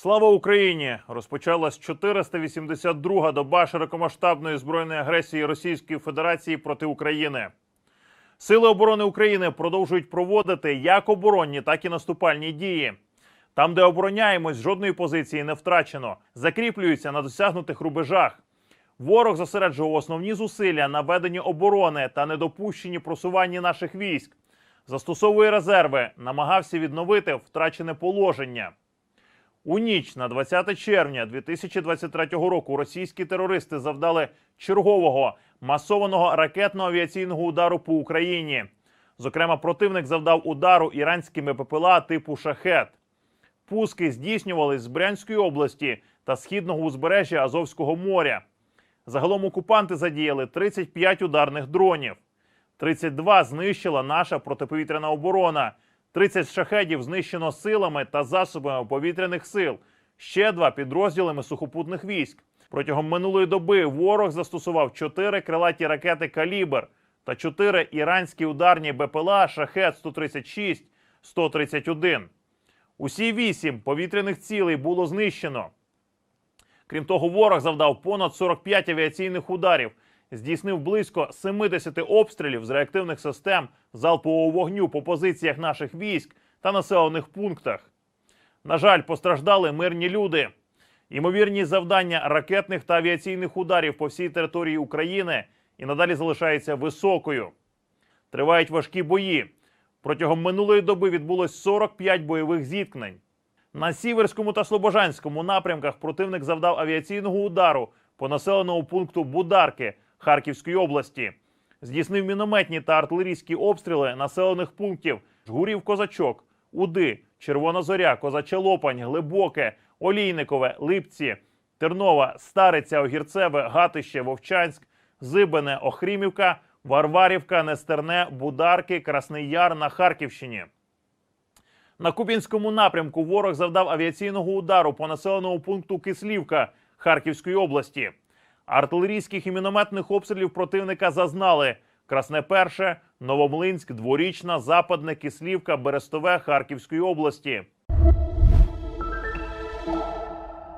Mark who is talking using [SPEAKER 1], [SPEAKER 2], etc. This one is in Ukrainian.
[SPEAKER 1] Слава Україні! Розпочалась 482-га доба широкомасштабної збройної агресії Російської Федерації проти України. Сили оборони України продовжують проводити як оборонні, так і наступальні дії. Там, де обороняємось, жодної позиції не втрачено, закріплюються на досягнутих рубежах. Ворог зосереджував основні зусилля на веденні оборони та недопущенні просування наших військ. Застосовує резерви, намагався відновити втрачене положення. У ніч на 20 червня 2023 року російські терористи завдали чергового масованого ракетно-авіаційного удару по Україні. Зокрема, противник завдав удару іранськими ППЛА типу шахет. Пуски здійснювались з Брянської області та східного узбережжя Азовського моря. Загалом окупанти задіяли 35 ударних дронів. 32 знищила наша протиповітряна оборона. 30 шахедів знищено силами та засобами повітряних сил. Ще два підрозділами сухопутних військ. Протягом минулої доби ворог застосував 4 крилаті ракети Калібр та 4 іранські ударні БПЛА Шахет 136 131. Усі вісім повітряних цілей було знищено. Крім того, ворог завдав понад 45 авіаційних ударів, здійснив близько 70 обстрілів з реактивних систем залпового вогню по позиціях наших військ та населених пунктах. На жаль, постраждали мирні люди. Ймовірність завдання ракетних та авіаційних ударів по всій території України і надалі залишається високою. Тривають важкі бої. Протягом минулої доби відбулось 45 бойових зіткнень. На Сіверському та Слобожанському напрямках противник завдав авіаційного удару по населеному пункту Бударки Харківської області. Здійснив мінометні та артилерійські обстріли населених пунктів Жгурів Козачок, Уди, Червона Зоря, Козача Лопань, Глибоке, Олійникове, Липці, Тернова, Стариця, Огірцеве, Гатище, Вовчанськ, Зибине, Охрімівка, Варварівка, Нестерне, Бударки, Красний Яр на Харківщині. На Куп'янському напрямку ворог завдав авіаційного удару по населеному пункту Кислівка Харківської області. Артилерійських і мінометних обстрілів противника зазнали Красне Перше, Новомлинськ, Дворічна, Западне, Кислівка, Берестове Харківської області.